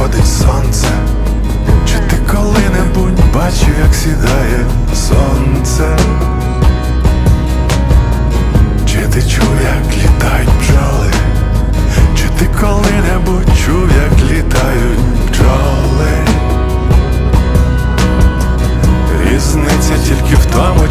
заходить сонце, чи ти коли-небудь бачив, як сідає сонце? Чи ти чув, як літають бджоли? Чи ти коли-небудь чув, як літають бджоли? Різниця тільки в тому,